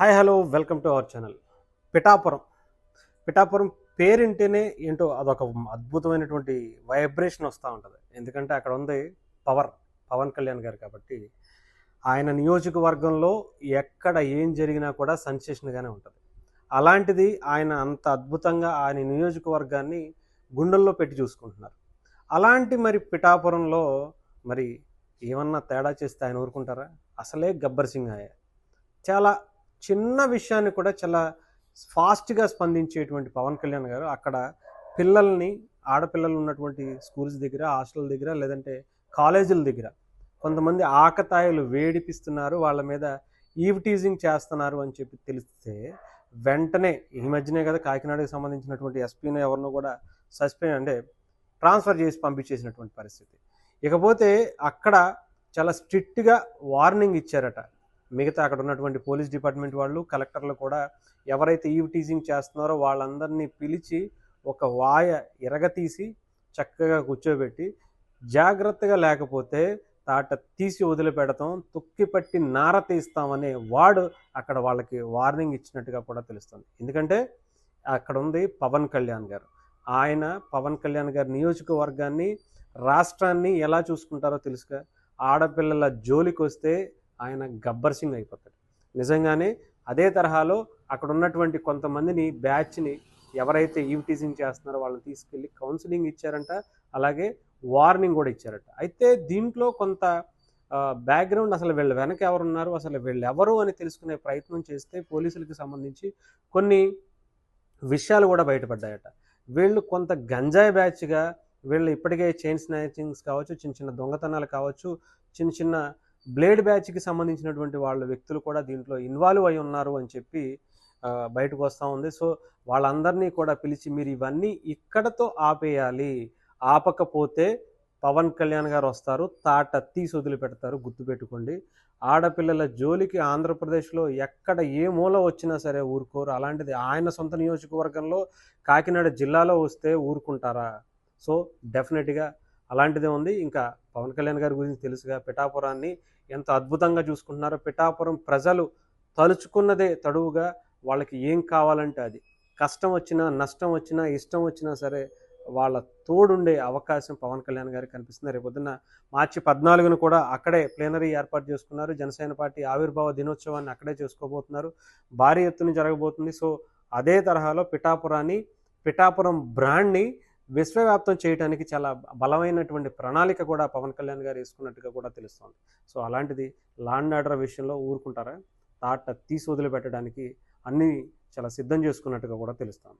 Hi hello welcome to our channel. Pithapuram. Pithapuram పేరింటేనే ఏంటో అదొక అద్భుతమైనటువంటి వైబ్రేషన్ వస్తూ ఉంటుంది. ఎందుకంటే అక్కడ ఉంది పవర్ పవన్ కళ్యాణ్ గారు కాబట్టి ఆయన నియోజకవర్గంలో ఎక్కడ ఏం జరిగినా కూడా సెన్సేషన్గానే ఉంటుంది. అలాంటిది ఆయన అంత అద్భుతంగా ఆయన నియోజకవర్గాన్ని గుండెల్లో పెట్టి చూసుకుంటున్నారు. అలాంటి మరి పిఠాపురంలో మరి ఏమన్నా తేడా చేస్తే ఆయన ఊరుకుంటారా? అసలే గబ్బర్ సింగ్ ఆయే. చాలా చిన్న విషయాన్ని కూడా చాలా ఫాస్ట్గా స్పందించేటువంటి పవన్ కళ్యాణ్ గారు అక్కడ పిల్లల్ని ఆడపిల్లలు ఉన్నటువంటి స్కూల్స్ దగ్గర హాస్టల్ దగ్గర లేదంటే కాలేజీల దగ్గర కొంతమంది ఆకతాయిలు వేడిపిస్తున్నారు వాళ్ళ మీద ఈవిటీజింగ్ చేస్తున్నారు అని చెప్పి తెలిస్తే వెంటనే ఈ మధ్యనే కదా కాకినాడకి సంబంధించినటువంటి ఎస్పీని ఎవరినో కూడా సస్పెండ్ అంటే ట్రాన్స్ఫర్ చేసి పంపించేసినటువంటి పరిస్థితి. ఇకపోతే అక్కడ చాలా స్ట్రిక్ట్గా వార్నింగ్ ఇచ్చారట మిగతా అక్కడ ఉన్నటువంటి పోలీస్ డిపార్ట్మెంట్ వాళ్ళు కలెక్టర్లు కూడా ఎవరైతే ఈవ్ టీజింగ్ చేస్తున్నారో వాళ్ళందరినీ పిలిచి ఒక వాయ ఎరగతీసి చక్కగా కూర్చోబెట్టి జాగ్రత్తగా లేకపోతే తాట తీసి వదిలిపెడతాం తొక్కి పట్టి నార తీస్తామనే వాడు అక్కడ వాళ్ళకి వార్నింగ్ ఇచ్చినట్టుగా కూడా తెలుస్తుంది. ఎందుకంటే అక్కడ ఉంది పవన్ కళ్యాణ్ గారు. ఆయన పవన్ కళ్యాణ్ గారి నియోజకవర్గాన్ని రాష్ట్రాన్ని ఎలా చూసుకుంటారో తెలుసుగా. ఆడపిల్లల జోలికి వస్తే ఆయన గబ్బర్ సింగ్ అయిపోతాడు. నిజంగానే అదే తరహాలో అక్కడ ఉన్నటువంటి కొంతమందిని బ్యాచ్ని ఎవరైతే ఈవిటీజింగ్ చేస్తున్నారో వాళ్ళని తీసుకెళ్ళి కౌన్సిలింగ్ ఇచ్చారంట అలాగే వార్నింగ్ కూడా ఇచ్చారట. అయితే దీంట్లో కొంత బ్యాక్గ్రౌండ్ అసలు వీళ్ళు వెనక ఎవరున్నారు అసలు వీళ్ళు ఎవరు అని తెలుసుకునే ప్రయత్నం చేస్తే పోలీసులకు సంబంధించి కొన్ని విషయాలు కూడా బయటపడ్డాయట. వీళ్ళు కొంత గంజాయి బ్యాచ్గా వీళ్ళు ఇప్పటికే చైన్ స్నాచింగ్స్ కావచ్చు చిన్న చిన్న దొంగతనాలు కావచ్చు చిన్న చిన్న బ్లేడ్ బ్యాచ్కి సంబంధించినటువంటి వాళ్ళ వ్యక్తులు కూడా దీంట్లో ఇన్వాల్వ్ అయి ఉన్నారు అని చెప్పి బయటకు వస్తూ ఉంది. సో వాళ్ళందరినీ కూడా పిలిచి మీరు ఇవన్నీ ఇక్కడతో ఆపేయాలి. ఆపకపోతే పవన్ కళ్యాణ్ గారు వస్తారు తాట తీసి వదిలిపెడతారు గుర్తుపెట్టుకోండి. ఆడపిల్లల జోలికి ఆంధ్రప్రదేశ్లో ఎక్కడ ఏ మూల వచ్చినా సరే ఊరుకోరు. అలాంటిది ఆయన సొంత నియోజకవర్గంలో కాకినాడ జిల్లాలో వస్తే ఊరుకుంటారా? సో డెఫినెట్గా అలాంటిదే ఉంది. ఇంకా పవన్ కళ్యాణ్ గారి గురించి తెలుసుగా పిఠాపురాన్ని ఎంత అద్భుతంగా చూసుకుంటున్నారో పిఠాపురం ప్రజలు తలుచుకున్నదే తడువుగా వాళ్ళకి ఏం కావాలంటే అది. కష్టం వచ్చినా నష్టం వచ్చినా ఇష్టం వచ్చినా సరే వాళ్ళ తోడుండే అవకాశం పవన్ కళ్యాణ్ గారికి కనిపిస్తుంది. రేపు పొద్దున్న మార్చి పద్నాలుగును కూడా అక్కడే ప్లేనరీ ఏర్పాటు చేసుకున్నారు. జనసేన పార్టీ ఆవిర్భావ దినోత్సవాన్ని అక్కడే చేసుకోబోతున్నారు. భారీ ఎత్తున జరగబోతుంది. సో అదే తరహాలో పిఠాపురాన్ని పిఠాపురం బ్రాండ్ని విశ్వవ్యాప్తం చేయడానికి చాలా బలమైనటువంటి ప్రణాళిక కూడా పవన్ కళ్యాణ్ గారు వేసుకున్నట్టుగా కూడా తెలుస్తోంది. సో అలాంటిది లాండ్ ఆర్డర్ విషయంలో ఊరుకుంటారా? తాట తీసి వదిలిపెట్టడానికి అన్నీ చాలా సిద్ధం చేసుకున్నట్టుగా కూడా తెలుస్తోంది.